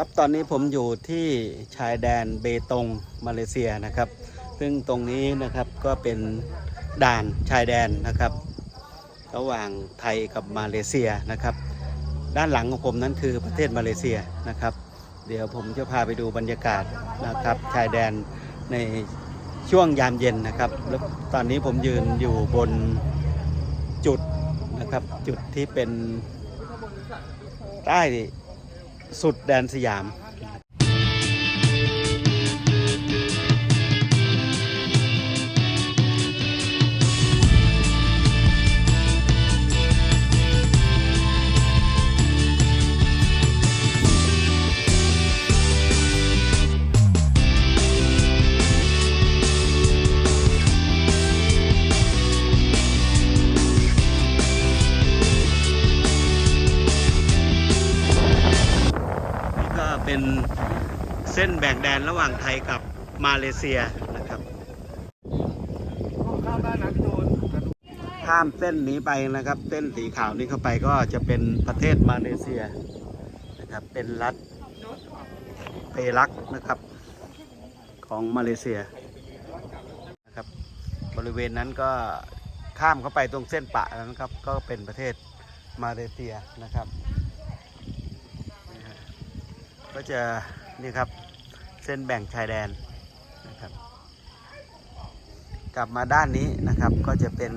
ครับตอนนี้ผมอยู่ที่ชายแดนเบตงมาเลเซียนะครับ ซึ่งตรงนี้นะครับก็เป็นด่านชายแดนนะครับ ระหว่างไทยกับมาเลเซียนะครับ ด้านหลังของผมนั้นคือประเทศมาเลเซียนะครับ เดี๋ยวผมจะพาไปดูบรรยากาศนะครับ ชายแดนในช่วงยามเย็นนะครับแล้วตอนนี้ผมยืนอยู่บนจุดนะครับจุดที่เป็นใต้ สุดแดนสยาม เป็นเส้นแบ่งแดนระหว่างไทยกับมาเลเซียนะครับข้ามเส้นนี้ไปนะครับ เส้นสีขาวนี้เข้าไปก็จะเป็นประเทศมาเลเซียนะครับ เป็นรัฐเปรักนะครับ ของมาเลเซียนะครับ บริเวณนั้นก็ข้ามเข้าไปตรงเส้นปะนั้นครับ ก็เป็นประเทศมาเลเซียนะครับ ก็จะนี่ครับเส้นแบ่งชายแดนนะครับ กลับมาด้านนี้นะครับก็จะเป็น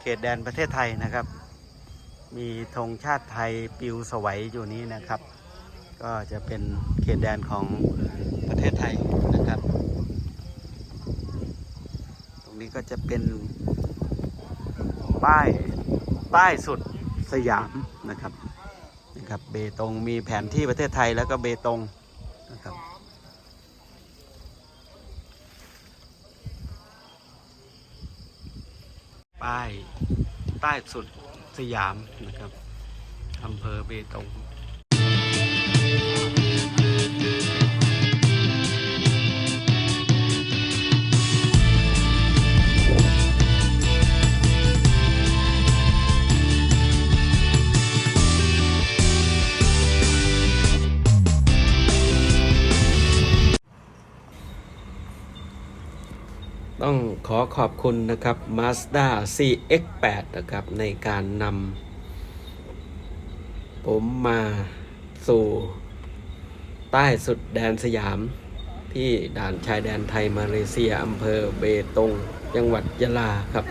เขตแดนประเทศไทยนะครับ มีธงชาติไทยปิวสวัยอยู่นี้นะครับ ก็จะเป็นเขตแดนของประเทศไทยนะครับ ตรงนี้ก็จะเป็นป้ายป้ายสุดสยามนะครับ นะครับเบตงมีแผนที่ประเทศไทยแล้วก็เบตงนะครับป้ายใต้สุดสยามนะครับอำเภอเบตง ต้องขอขอบคุณนะครับ Mazda CX8 นะครับ ในการนำผมมาสู่ใต้สุดแดนสยาม ที่ด่านชายแดนไทยมาเลเซียอำเภอเบตง จังหวัดยะลาครับ